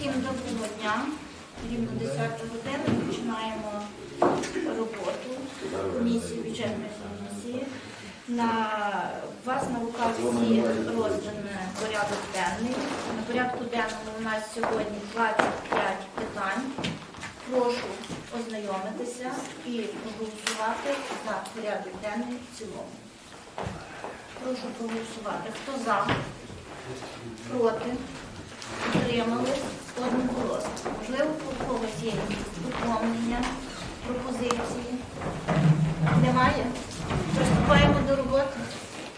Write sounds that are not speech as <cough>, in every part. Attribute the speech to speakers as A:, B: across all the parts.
A: Всім доброго дня. Рівно 10 година починаємо роботу комісії, бюджетної комісії. На вас на руках всі розданий порядок денний. На порядку денному у нас сьогодні 25 питань. Прошу ознайомитися і проголосувати за порядок денний в цілому. Прошу проголосувати. Хто за? Проти? Утримались? Одноголосно. Можливо, у є доповнення, пропозиції? Немає? Приступаємо до роботи.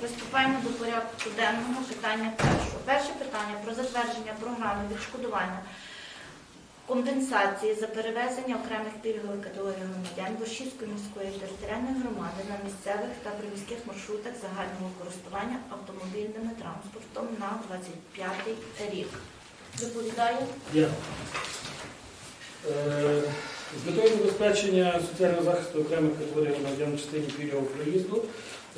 A: Приступаємо до порядку денного питання першого. Перше питання про затвердження програми відшкодування компенсації за перевезення окремих пільгових категорій громадян Борщівської міської територіальної громади на місцевих та приміських маршрутах загального користування автомобільними транспортом на 25 рік. Доповідаю.
B: Я. Е, З метою забезпечення соціального захисту окремих категорій громадян частині пільгового проїзду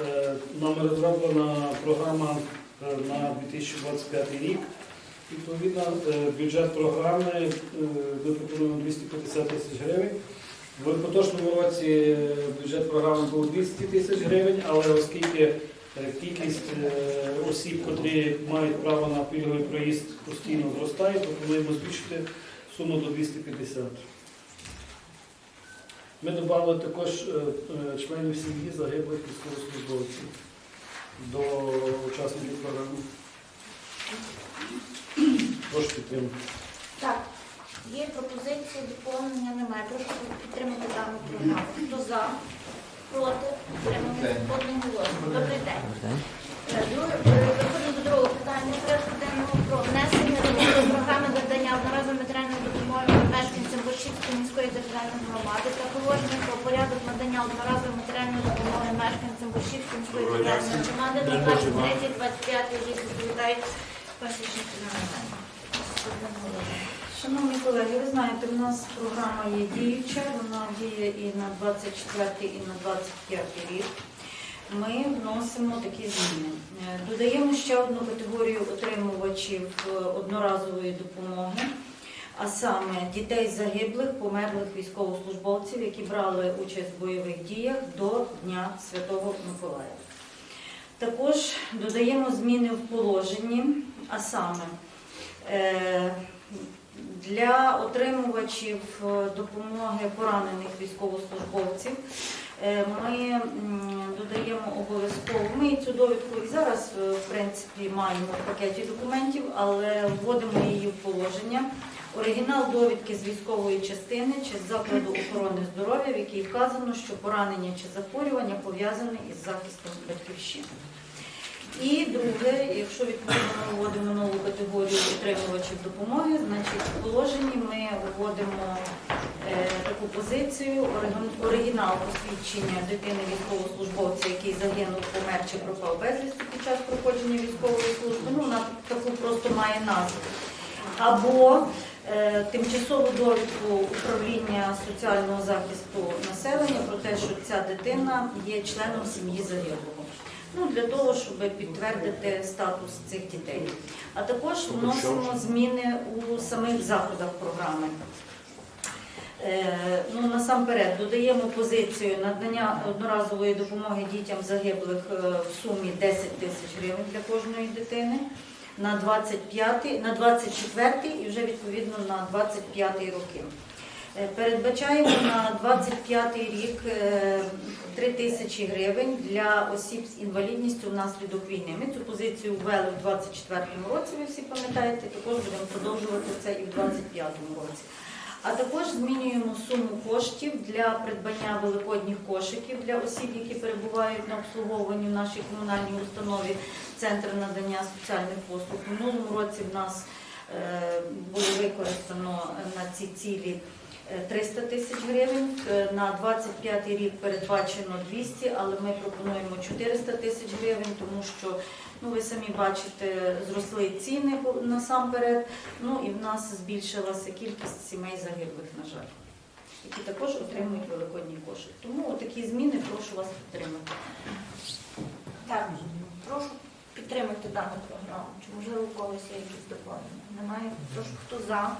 B: е, нами розроблена програма е, на 2025 рік. Відповідно, бюджет програми ми пропонуємо 250 тисяч гривень. В поточному році бюджет програми був 200 тисяч гривень, але оскільки кількість е, осіб, котрі мають право на пільговий проїзд, постійно зростає, пропонуємо збільшити суму до 250. Ми додали також е, е, членів сім'ї загиблих військовослужбовців до учасників програми. Прошу підтримати.
A: Так, є пропозиції, доповнення немає. Прошу підтримати дану програму. Хто за? Проти? Одноголосно. Добрий день. Е, е, Переходимо до другого питання порядку денного про внесення до програми надання одноразової матеріальної допомоги мешканцям Борщівської міської територіальної громади та положення про порядок надання одноразової матеріальної допомоги мешканцям Борщівської міської територіальної громади на 23-25 рік відповідають пасічні фінансування.
C: Шановні колеги, ви знаєте, у нас програма є діюча, вона діє і на 24 і на 25 рік. Ми вносимо такі зміни. Е, Додаємо ще одну категорію отримувачів е, одноразової допомоги, а саме дітей загиблих, померлих військовослужбовців, які брали участь в бойових діях до Дня Святого Миколая. Також додаємо зміни в положенні, а саме е, для отримувачів е, допомоги поранених військовослужбовців е, ми додаємо обов'язково. Ми цю довідку і зараз е, в принципі маємо в пакеті документів, але вводимо її в положення. Оригінал довідки з військової частини чи з закладу охорони здоров'я, в якій вказано, що поранення чи захворювання пов'язане із захистом батьківщини. І друге, якщо відповідно ми вводимо нову категорію отримувачів допомоги, значить в положенні ми вводимо е, таку позицію оригін- оригінал посвідчення дитини військовослужбовця, який загинув, помер чи пропав безвісти під час проходження військової служби. Ну, вона таку просто має назву. Або е, тимчасову довідку управління соціального захисту населення про те, що ця дитина є членом сім'ї загиблого. Ну, для того, щоб підтвердити статус цих дітей. А також вносимо зміни у самих заходах програми. Е, Ну, насамперед, додаємо позицію надання одноразової допомоги дітям загиблих е, в сумі 10 тисяч гривень для кожної дитини на 25, на 24 і вже відповідно на 25 роки. Е, Передбачаємо на 25 рік е, 3 тисячі гривень для осіб з інвалідністю внаслідок війни. Ми цю позицію ввели в 24 році, ви всі пам'ятаєте, також будемо продовжувати це і в 25 році. А також змінюємо суму коштів для придбання великодніх кошиків для осіб, які перебувають на обслуговуванні в нашій комунальній установі Центр надання соціальних послуг. В минулому році в нас е, було використано на ці цілі е, 300 тисяч гривень. Е, На 25 рік передбачено 200, але ми пропонуємо 400 тисяч гривень, тому що ну ви самі бачите, зросли ціни насамперед. Ну і в нас збільшилася кількість сімей загиблих, на жаль, які також отримують великодній кошик. Тому такі зміни прошу вас підтримати.
A: Так, прошу підтримати дану програму? Чи можливо у когось є якісь доповнення? Немає? Прошу, хто за,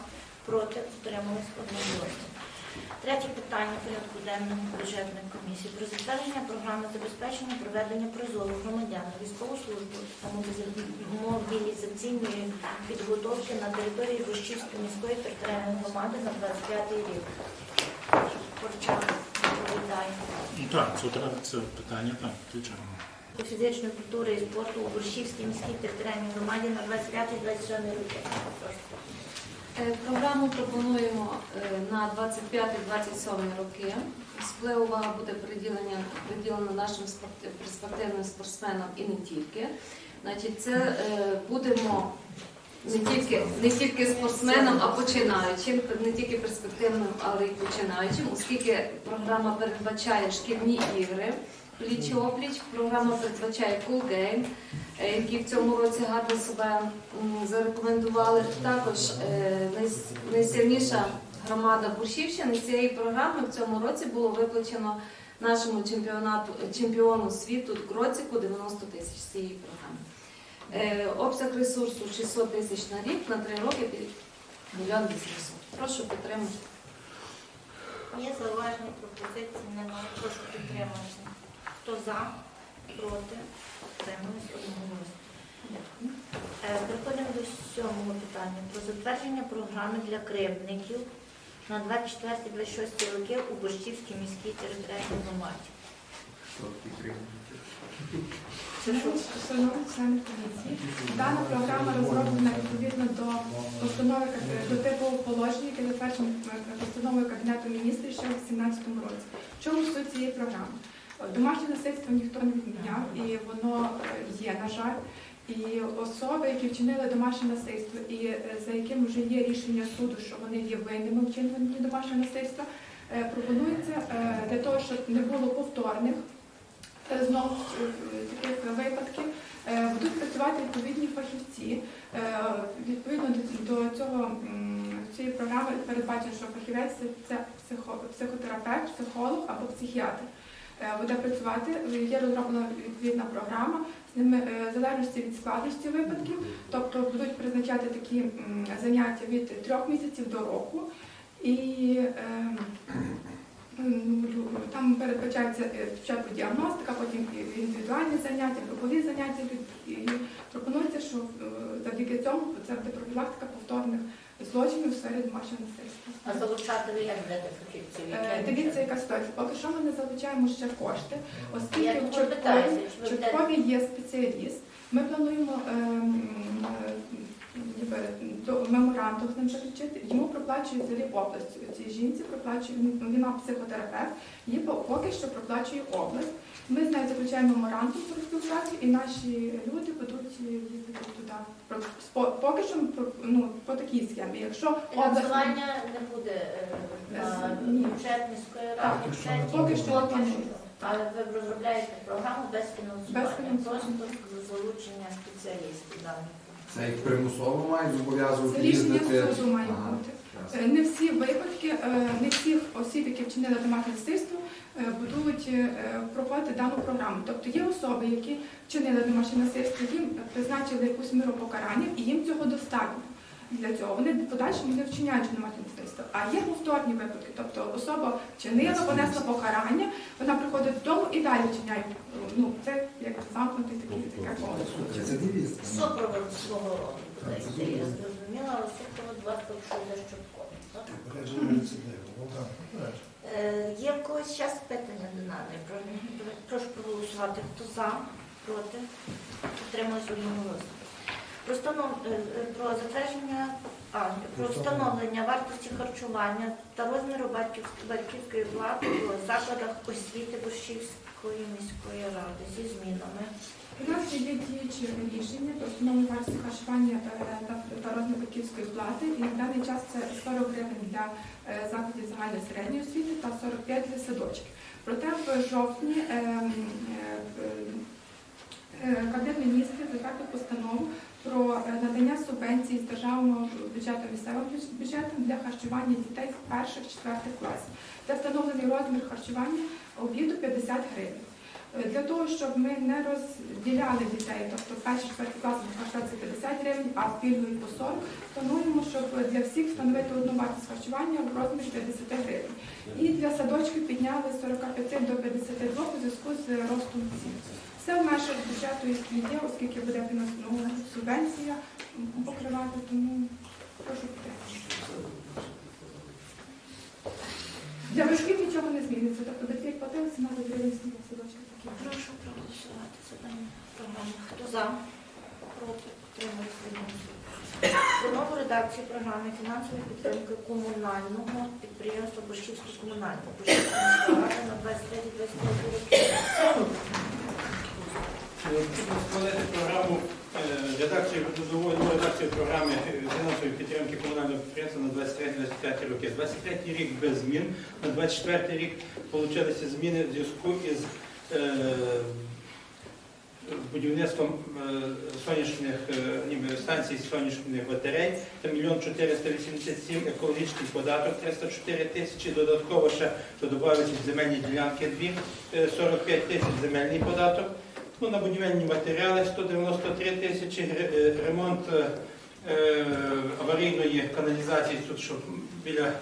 A: проти, утримались одноголосно. Третє питання порядку денного бюджетної комісії про затвердження програми забезпечення проведення призову громадян на військову службу та мобіліза- мобілізаційної підготовки на території Рущівської міської територіальної громади на 25 рік. Корчак.
D: Ну, Так, це, треба- це питання, так, звичайно.
A: До фізичної культури і спорту у Борщівській міській територіальній громаді на 25-27 роки. Прошу.
E: Е, Програму пропонуємо е, на 25-27 роки. Особлива увага буде приділена нашим перспективним спортсменам і не тільки. Значить, це е, будемо не тільки, не тільки спортсменам, а починаючим, не тільки перспективним, але й починаючим, оскільки програма передбачає шкільні ігри пліч опліч. Програма передбачає Cool Game, е, які в цьому році гарно себе зарекомендували. Також е, найсильніша громада Буршівщини з цієї програми в цьому році було виплачено нашому чемпіонату чемпіону світу Гроціку 90 тисяч з цієї програми. Е, Обсяг ресурсу 600 тисяч на рік на три роки мільйон 800. Прошу підтримати.
A: Є зауваження пропозиції, немає. Прошу підтримати. Хто за, проти, утримались одноголосно. Е, Переходимо до сьомого питання про затвердження програми для кривдників на 24-26 роки у Борщівській міській територіальній громаді.
F: Дана програма розроблена відповідно до постанови до типового положення, яке затверджено е, постановою Кабінету міністрів ще у 2017 році. В чому суть цієї програми? Домашнє насильство ніхто не відміняв, і воно е, є, на жаль. І особи, які вчинили домашнє насильство, і е, за яким вже є рішення суду, що вони є винними в вчиненні домашнього насильства, е, пропонується для того, щоб не було повторних знову таких випадків, будуть працювати відповідні фахівці. Відповідно до- цього цієї програми передбачено, що фахівець це психотерапевт, психолог або психіатр. Е, Буде працювати, є розроблена відповідна програма з ними е, в залежності від складності випадків, тобто будуть призначати такі заняття від трьох місяців до року. І ем, Там передбачається е, спочатку діагностика, потім індивідуальні заняття, групові заняття. І пропонується, що е, завдяки цьому це буде профілактика повторних злочинів у сфері домашнього насильства.
A: А залучати ви як будете фахівців?
F: Е, Дивіться, яка ситуація. Поки що ми не залучаємо ще кошти, оскільки
A: Я
F: в
A: тому
F: Чорткові,
A: питаюся, чи ви
F: в Чорткові є спеціаліст. Ми плануємо ем, е, ніби до меморандум з ним заключити. Йому проплачує взагалі область. Цій жінці проплачує він- вона психотерапевт, їй по- поки що проплачує область. Ми з нею заключаємо меморандум про співпрацю, і наші люди будуть їздити туди. Спо- Поки що ну, по такій схемі. Якщо область
A: Фінансування не буде е, на
F: Ні.
A: бюджет міської
F: Так,
A: ради,
F: поки що.
A: Але ви розробляєте програму без фінансування,
F: Без фінансування.
A: просто залучення спеціалістів даних.
G: Це їх примусово мають зобов'язувати
F: Це рішення
G: їздити.
F: суду має
G: Ага,
F: бути. Е, Не всі випадки, е, не всіх осіб, які вчинили домашнє насильство, е, будуть е, проходити дану програму. Тобто є особи, які вчинили домашнє насильство, їм призначили якусь міру покарання, і їм цього достатньо. Для цього вони в подальшому не вчиняють домашнє насильство. А є повторні випадки. Тобто особа вчинила, понесла покарання, вона приходить додому і далі вчиняє. Ну це як замкнутий такий таке коло.
G: Це.
A: Супровод свого роду я зрозуміла, але супровод вас що дещо входить. Е, Є в когось час питання до програми? Прошу проголосувати. Хто за, проти, станов... е, е, про затвердження а, про встановлення вартості харчування та розміру батьківської, батьківської плати у закладах освіти Борщівської міської ради зі змінами.
F: У нас є діючі рішення про встановлення вартості харчування е, та, та розмір батьківської плати. І на даний час це 40 гривень для е, закладів загальної середньої освіти та 45 для садочків. Проте в жовтні е, е, е, Кабінет міністрів затвердив постанову про е, надання субвенцій з державного бюджету місцевим бюджетом для харчування дітей з перших четвертих класів. Де встановлений розмір харчування обіду 50 гривень. Е, Для того, щоб ми не розділяли дітей, тобто перший четвертий клас харчуватися 50 гривень, а в пільгові по 40, плануємо, щоб для всіх встановити одну вартість харчування в розмірі 50 гривень. І для садочків підняли з 45 до 52 у зв'язку з ростом цін. Все в межах бюджету, який є, оскільки буде фінанс- ну, субвенція покривати, тому прошу підтримати. Для батьків нічого не зміниться, тобто батьки платили 17 гривень з садочка. такі.
A: Прошу проголосувати за дану програму. Хто за? Проти? Відносно. Про нову редакцію програми фінансової підтримки комунального підприємства Борщівська міська рада на 23-25 роки.
H: Необхідно програму е, редакцію нову редакцію програми е, фінансової підтримки комунального підприємства на 23-25 роки. 23 рік без змін, на 24 рік получилися зміни в зв'язку із е, будівництвом сонячних станцій сонячних батарей. Це мільйон 487, екологічний податок 304 тисячі, додатково ще додавалися земельні ділянки 2, е, 45 тисяч земельний податок. Ну, на будівельні матеріали 193 тисячі, е, ремонт е, е, аварійної каналізації, тут що біля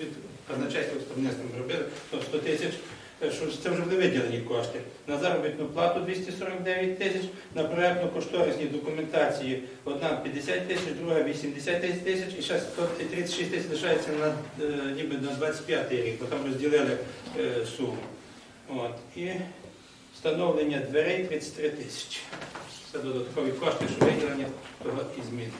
H: від казначейства експертнистом робили, то 100 тисяч. Е, Що це вже були виділені кошти. На заробітну плату 249 тисяч, на проєктно-кошторисні документації одна 50 тисяч, друга 80 тисяч і ще 136 тисяч лишається на, ніби на 25 рік, бо там розділили е, суму. От. І встановлення дверей 33 тисячі. Це додаткові кошти, що виділення того і зміни.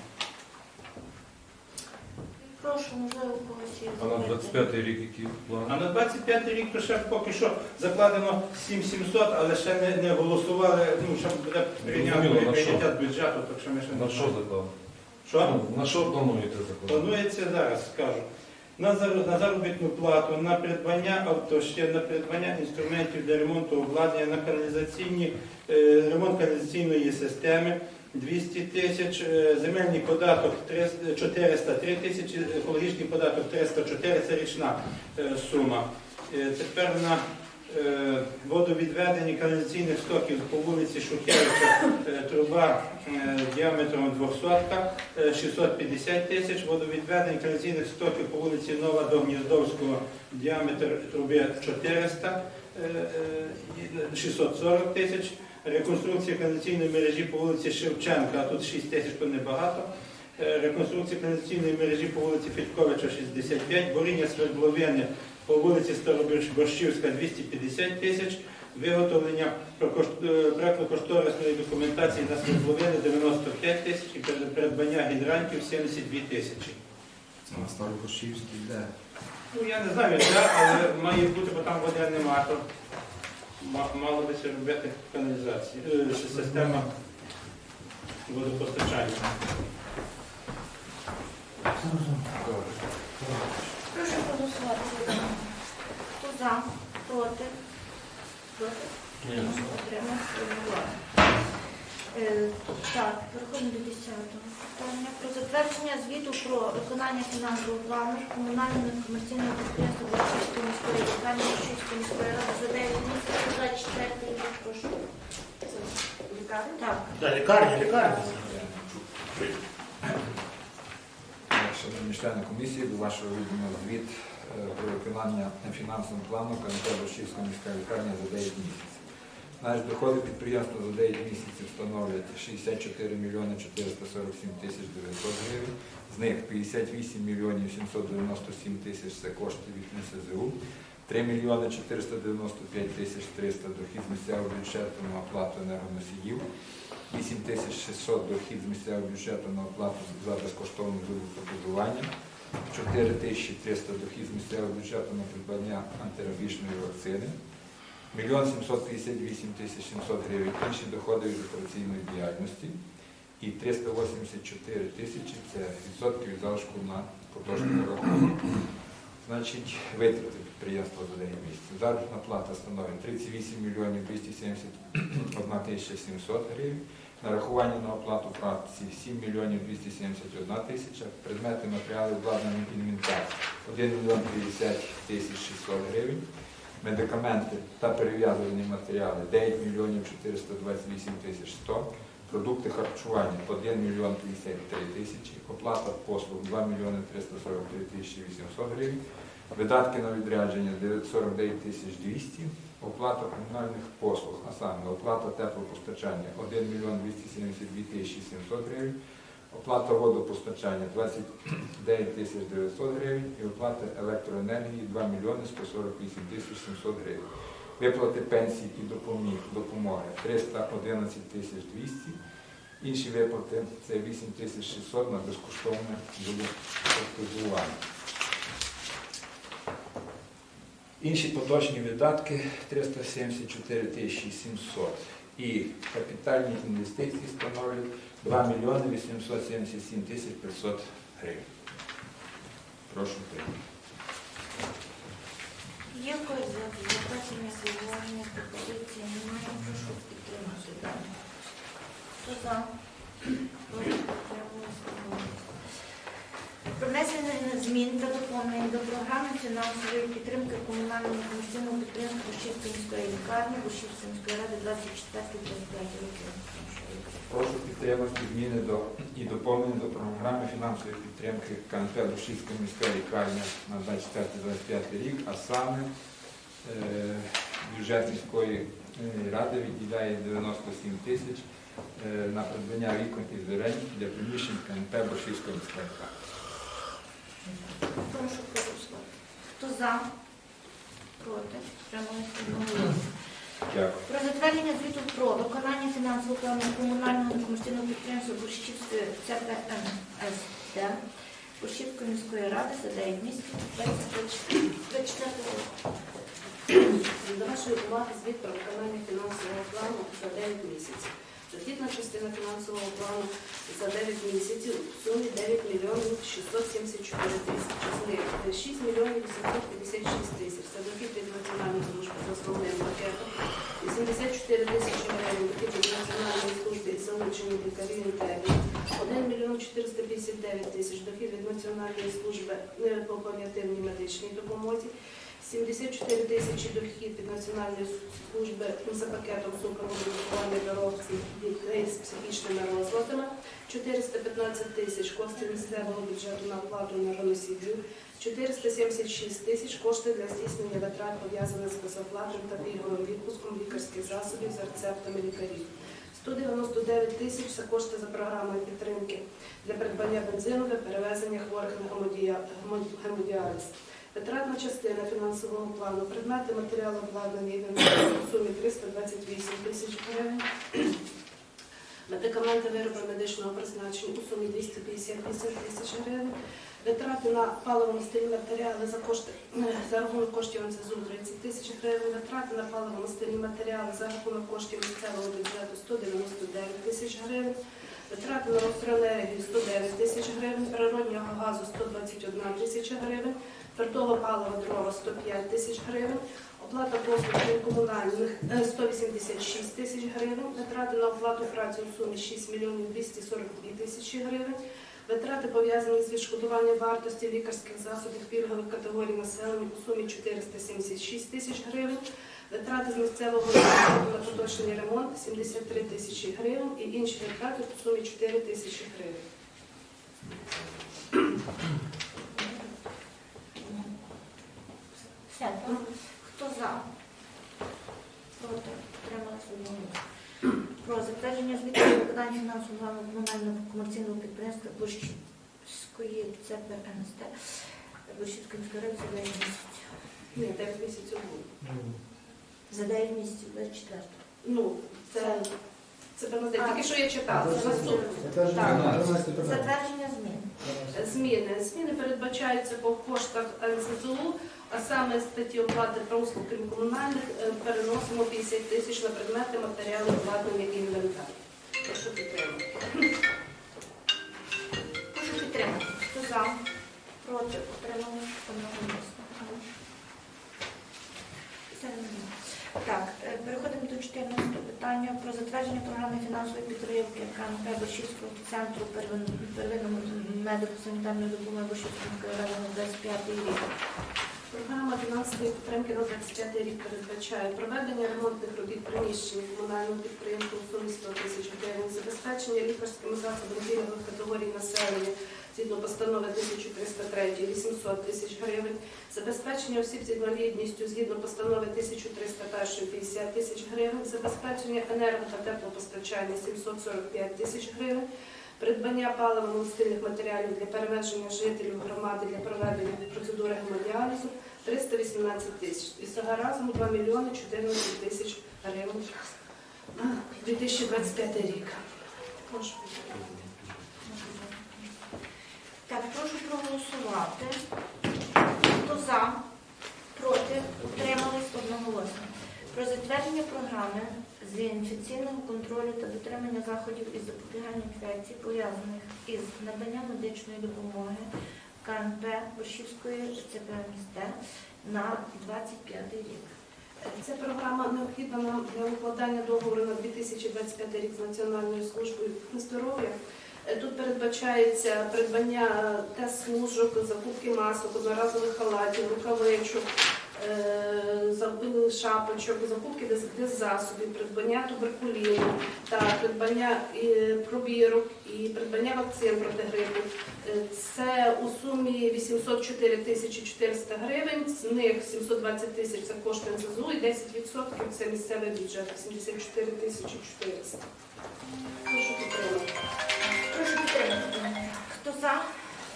A: Прошу, можливо, когось є
I: А на
A: запитання.
I: 25 рік які плани?
H: А на 25 рік то ще поки що закладено 7700, але ще не, не голосували, ну, ще буде прийняти
I: Зрозуміло, на
H: прийняття бюджету, так що ми ще не
I: На що
H: знаємо.
I: заклав?
H: Що?
I: Ну, На що плануєте закладати?
H: Планується зараз, скажу. На заробітну плату, на придбання авто, ще на придбання інструментів для ремонту обладнання, на каналізаційні, е, ремонт каналізаційної системи 200 тисяч, е, земельний податок 403 тисячі, екологічний податок 304, це річна е, сума. Тепер на водовідведення каналізаційних стоків по вулиці Шухевича е, труба е, діаметром 200 е, 650 тисяч, водовідведення каналізаційних стоків по вулиці Нова до Гніздовського діаметр труби 400 е, е, і 640 тисяч, реконструкція каналізаційної мережі по вулиці Шевченка, а тут 6 тисяч, то небагато. Е, Реконструкція каналізаційної мережі по вулиці Федьковича 65, буріння свердловини по вулиці Староборщівська 250 тисяч, виготовлення проєктно-кошторисної документації на свердловини 95 тисяч і придбання гідрантів 72 тисячі.
G: Це на Старокошівській де?
H: Ну я не знаю, де, але має бути, бо там води нема, то мало би це робити каналізація, е, система водопостачання.
A: Прошу проголосувати за? Проти? Проти? Утримався? Е, Так, переходимо до 10 питання. Про затвердження звіту про виконання фінансового плану комунального некомерційного підприємства Борщівської міської лікарні Борщівської міської ради за 9 місяців 24 рік. Прошу. Лікарня? Так.
D: Та лікарня, лікарня.
G: Шановні члени комісії, до вашого відомо звіт про виконання фінансового плану КНП Борщівська міська лікарня за 9 місяців. Наші доходи підприємства за 9 місяців становлять 64 мільйони 447 тисяч 900 гривень, з них 58 мільйонів 797 тисяч це кошти від НСЗУ, 3 мільйони 495 тисяч 300 дохід з місцевого бюджету на оплату енергоносіїв, 8 тисяч 600 дохід з місцевого бюджету на оплату за безкоштовне водопостачання, 4 тисячі 300 дохід з місцевого бюджету на придбання антирабічної вакцини, 1 758 тисяч 700 гривень інші доходи від операційної діяльності і 384 тисячі це відсотки від залишку на поточному року. Значить, витрати підприємства за 9 місяців. Заробітна плата становить 38 мільйонів 271 тисяча 700 гривень. Нарахування на оплату праці 7 мільйонів 271 тисяча. Предмети, матеріали, обладнання, інвентар 1 мільйон 50 тисяч 600 гривень. медикаменти та перев'язувані матеріали 9 мільйонів 428 тисяч 100, продукти харчування 1 мільйон 53 тисячі, оплата послуг 2 мільйони 343 тисячі 800 гривень, видатки на відрядження 949 тисяч 200, оплата комунальних послуг, а саме оплата теплопостачання 1 мільйон 272 тисячі 700 гривень, оплата водопостачання 29 тисяч 900 гривень і оплата електроенергії 2 мільйони 148 тисяч 700 гривень. Виплати пенсій і допоміг, допомоги 311 тисяч 200. Інші виплати це 8 тисяч 600 на безкоштовне водопостачання. Інші поточні видатки 374 тисячі 700 і капітальні інвестиції становлять 2 мільйони 877 тисяч 500 гривень. Прошу прийняти.
A: Є когось за-. Прошу. Хто за? Утримались? Про внесення змін та доповнень до програми фінансової підтримки комунального комерційного підприємства міської лікарні міської ради 24-25 років.
G: Прошу підтримати зміни до і доповнення до програми фінансової підтримки КНП Душівська міська лікарня на 24-25 рік, а саме е, бюджет міської е, ради відділяє 97 тисяч е, на придбання вікон і дверей для приміщень КНП Борщівська міська лікарня.
A: Прошу проголосувати. Хто за? Проти? Утримались? Одноголосно.
G: Дякую.
A: Про затвердження звіту про виконання фінансового плану комунального комерційного підприємства Борщівської ЦПМСД Борщівської міської ради за 9 місяців 2024 року.
J: До вашої уваги звіт про виконання фінансового плану за 9 місяців. Дохідна частина фінансового плану за 9 місяців в сумі 9 мільйонів 674 тисячі. З них 6 мільйонів 856 тисяч. Це дохід від Національної служби з основним пакетом. 84 тисячі гривень дохід від Національної служби із залученням лікарів інтернів. 1 мільйон 459 тисяч дохід від Національної служби е, по паліативній медичній допомозі. 74 тисячі дохід від Національної служби за пакетом супроводу лікування дітей з психічними розладами, 415 тисяч коштів місцевого бюджету на оплату енергоносіїв, 476 тисяч коштів для здійснення витрат пов'язаних з безоплатним та пільговим відпуском лікарських засобів за рецептами лікарів. 199 тисяч це кошти за програмою підтримки для придбання бензину для перевезення хворих на гемодіаліз. Витратна частина фінансового плану, предмети матеріалу обладнання і інвентарю у сумі 328 тисяч гривень. Медикаменти вироби медичного призначення у сумі 258 тисяч гривень. Витрати на паливо-мастильні матеріали за кошти <clears throat> за рахунок коштів НСЗУ 30 тисяч гривень. Витрати на паливо-мастильні матеріали за рахунок коштів місцевого бюджету 199 тисяч гривень. Витрати на електроенергію 109 тисяч гривень, природнього газу 121 тисяча гривень, твердого палива дрова 105 тисяч гривень, оплата послуг комунальних е, 186 тисяч гривень, витрати на оплату праці у сумі 6 мільйонів 242 тисячі гривень, витрати пов'язані з відшкодуванням вартості лікарських засобів пільгових категорій населення у сумі 476 тисяч гривень, Витрати з місцевого бюджету на поточний ремонт 73 тисячі гривень і інші витрати в сумі 4 тисячі гривень.
A: Так? Хто за? Проти? Утримались? Одноголосно. Про затвердження звіту виконання фінансового плану комунального комерційного підприємства Борщівської ЦПМСД Борщівської міської ради за 9 місяців.
J: Ні, 9 місяців було.
A: За 9 місяців 24
J: Ну, це, це
A: А.
J: тільки що я читала.
A: Затвердження змін.
J: Зміни. Зміни передбачаються по коштах НСЗУ, а саме статті оплати послуг крім комунальних е, переносимо 50 тисяч на предмети, матеріали, обладнання і інвентар. Прошу підтримати.
A: Прошу підтримати. Хто за? Проти? Утримались? Одноголосно. Так, е, переходимо до 14 питання про затвердження програми фінансової підтримки КНП Борщівського центру первин- первинної медико-санітарної допомоги Борщівської міської ради на 25 рік.
J: Програма фінансової підтримки на 25 рік передбачає проведення ремонтних робіт приміщень комунального підприємства у сумі 100 тисяч гривень, забезпечення лікарськими засобами пільгових категорій населення згідно постанови 1303 800 тисяч гривень, забезпечення осіб з інвалідністю згідно постанови 1301 50 тисяч гривень, забезпечення енерго та теплопостачання 745 тисяч гривень, придбання паливно-мастильних матеріалів для перевезення жителів громади для проведення процедури гемодіалізу 318 тисяч. І всього разом 2 мільйони 14 тисяч гривень на 2025 рік. Прошу.
A: Так, прошу проголосувати. Хто за, проти, утримались одноголосно. Про затвердження програми з інфекційного контролю та дотримання заходів із запобігання інфекцій, пов'язаних із наданням медичної допомоги КНП Борщівської ЦП місте на 25 рік.
J: Ця програма необхідна нам для укладання договору на 2025 рік з Національною службою здоров'я. Е, Тут передбачається придбання тест-служок, закупки масок, одноразових халатів, рукавичок, е, шапочок, закупки дез- деззасобів, придбання туберкуліну та придбання е, пробірок і придбання вакцин проти грипу. Е, Це у сумі 804 тисячі 400 гривень, з них 720 тисяч це кошти НЗЗУ і 10% це місцевий бюджет, 84 тисячі 400. Прошу підтримати.
A: Прошу підтримати. Хто за,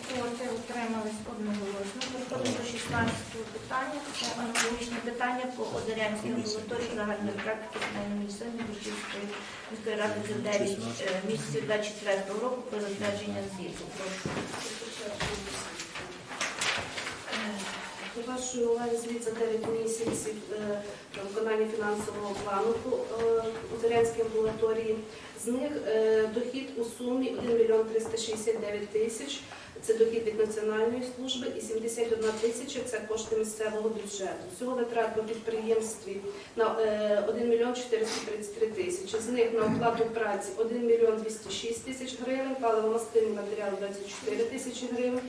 A: проти, утримались одноголосно. Переходимо до 16 питання. Це аналогічне питання по Озерянській амбулаторії загальної практики сімейної медицини Бучівської міської ради за 9 е, місяців 24 року про затвердження звіту. Прошу.
J: До вашої уваги звіт за 9 місяців е, виконання фінансового плану по е, амбулаторії. З них е, дохід у сумі 1 мільйон 369 тисяч. Це дохід від національної служби і 71 тисяча це кошти місцевого бюджету. Всього витрат по підприємстві на е, 1 мільйон 433 тисячі. З них на оплату праці 1 мільйон 206 тисяч гривень, паливо-мастильний матеріал 24 тисячі гривень,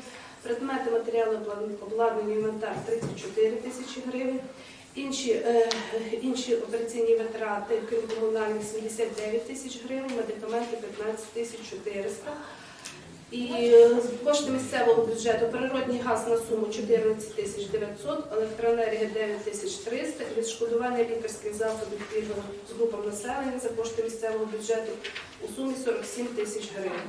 J: предмети, матеріали обладнання- інвентар 34 тисячі гривень. Інші, е, інші операційні витрати, крім комунальних, 79 тисяч гривень, медикаменти 15 тисяч 400. І кошти місцевого бюджету природній газ на суму 14 тисяч 900, електроенергія 9 тисяч 300, відшкодування лікарських засобів пільгових з групам населення за кошти місцевого бюджету у сумі 47 тисяч гривень.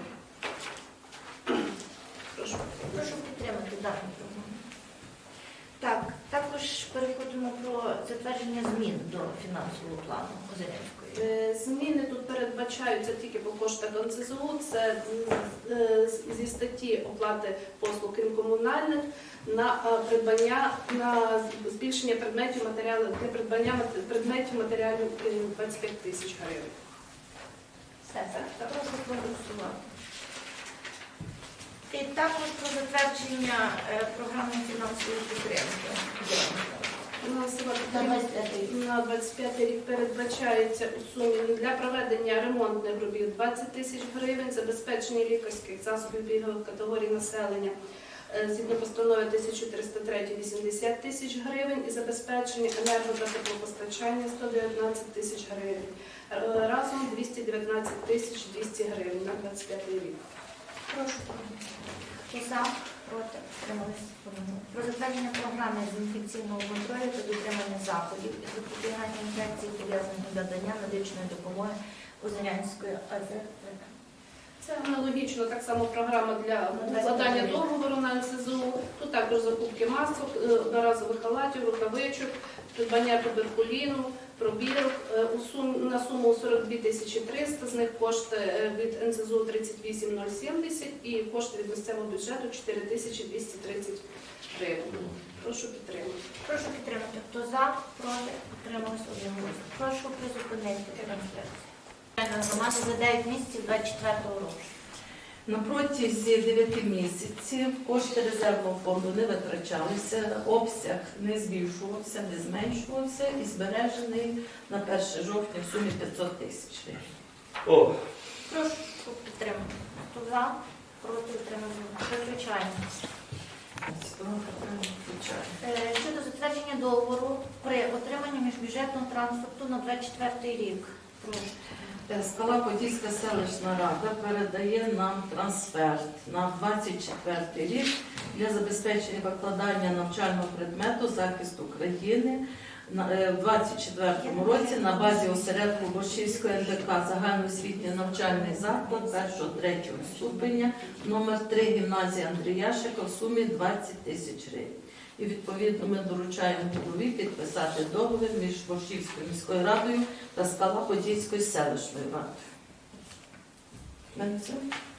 J: Прошу.
A: Прошу підтримати дану програму. Так, також переходимо про затвердження змін до фінансового плану Озерянської.
J: Е, Зміни тут передбачаються тільки по коштах НЦЗУ. Це е, зі статті оплати послуг крім комунальних на е, придбання на збільшення предметів матеріалів для придбання предметів матеріалів е, 25 тисяч гривень.
A: Все, так, прошу проголосувати. І також про затвердження програми фінансової підтримки. На
J: підтримка
A: 25 рік.
J: на 25 рік передбачається у сумі для проведення ремонтних робіт 20 тисяч гривень, забезпечення лікарських засобів пільгових категорій населення е, згідно постанови 1303 80 тисяч гривень і забезпечення енерго та теплопостачання 119 тисяч гривень. Разом 219 тисяч 200 гривень на 25 рік.
A: Прошу проти, утримались одного. Про затвердження програми з інфекційного контролю та дотримання заходів із запобігання інфекції, пов'язаних з надання медичної допомоги Озерянської АЗР.
J: Це аналогічно так само програма для укладання договору на НСЗУ. Тут також закупки масок, е, одноразових халатів, рукавичок, придбання туберкуліну, пробірок е, у сум, на суму 42 тисячі 300, з них кошти е, від НСЗУ 38070 і кошти від місцевого бюджету 4 тисячі 230 гривень. Прошу підтримати.
A: Прошу підтримати. Хто за, проти, утримались одноголосно. Прошу призупинити трансляцію. Громади за 9 місяців 24 року.
K: На протязі 9 місяців кошти резервного фонду не витрачалися, обсяг не збільшувався, не зменшувався і збережений на 1 жовтня в сумі 500 тисяч гривень.
I: О,
A: Прошу підтримати. Хто за, проти,
K: питання включаю.
A: Е, Щодо договору при отриманні міжбюджетного транспорту на 24 рік. Прошу.
K: Е, Скала Подільська селищна рада передає нам трансферт на 24 рік для забезпечення викладання навчального предмету захист України е, в 24 році на базі осередку Борщівської НДК загальноосвітній навчальний заклад 1-3 ступеня номер 3 гімназія Андріяшика в сумі 20 тисяч гривень. І відповідно ми доручаємо голові підписати договір між Борщівською міською радою та Скала Подільською селищною радою.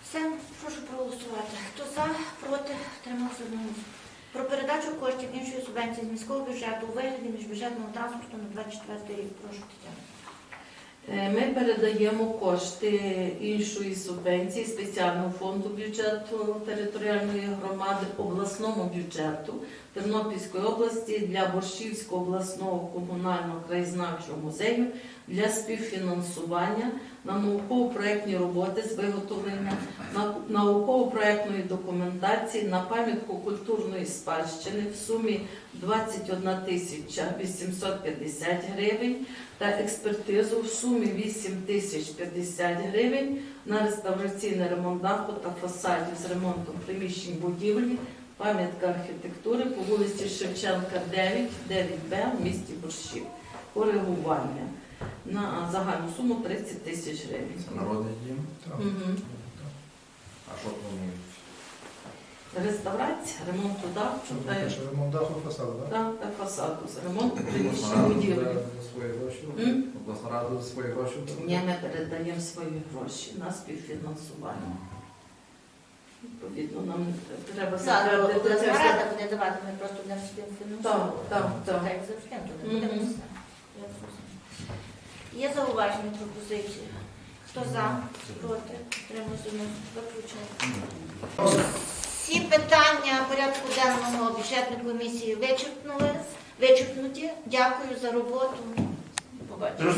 K: Все?
A: Прошу проголосувати. Хто за, проти, тримався одноголосно. Про передачу коштів іншої субвенції з міського бюджету у вигляді міжбюджетного транспорту на 24 рік. Прошу Тетяна.
K: Е, Ми передаємо кошти іншої субвенції спеціального фонду бюджету територіальної громади обласному бюджету Тернопільської області для Борщівського обласного комунального краєзнавчого музею для співфінансування на науково-проектні роботи з виготовлення науково-проектної документації на пам'ятку культурної спадщини в сумі 21 тисяча 850 гривень та експертизу в сумі 8 тисяч 50 гривень на реставраційний ремонт даху та фасадів з ремонтом приміщень будівлі, пам'ятка архітектури по вулиці Шевченка 9, 9Б в місті Борщів. Коригування на загальну суму 30 тисяч гривень.
G: Народний дім.
K: Мгм.
I: А що планують?
K: Реставрація, ремонту даху та,
I: ремонт даху фасаду, так?
K: та, та фасаду з ремонту
I: рада
K: будівлі.
I: за свої гроші?
K: М?
I: Обласна рада за свої гроші?
K: Ні, ми передаємо свої гроші на співфінансування. Відповідно, нам треба
A: Зараз
K: затвердити
A: обласна
K: це
A: рада буде давати, ми просто співфінансувати.
K: Так, так, так.
A: Так, як завжди, то не будемо
K: Мгм.
A: все. Я зрозуміла. Є зауваження пропозиції? Хто за, проти, тримався виключено. Всі питання порядку денного бюджетної комісії вичерпнули, вичерпнуті. Дякую за роботу. Побачимо.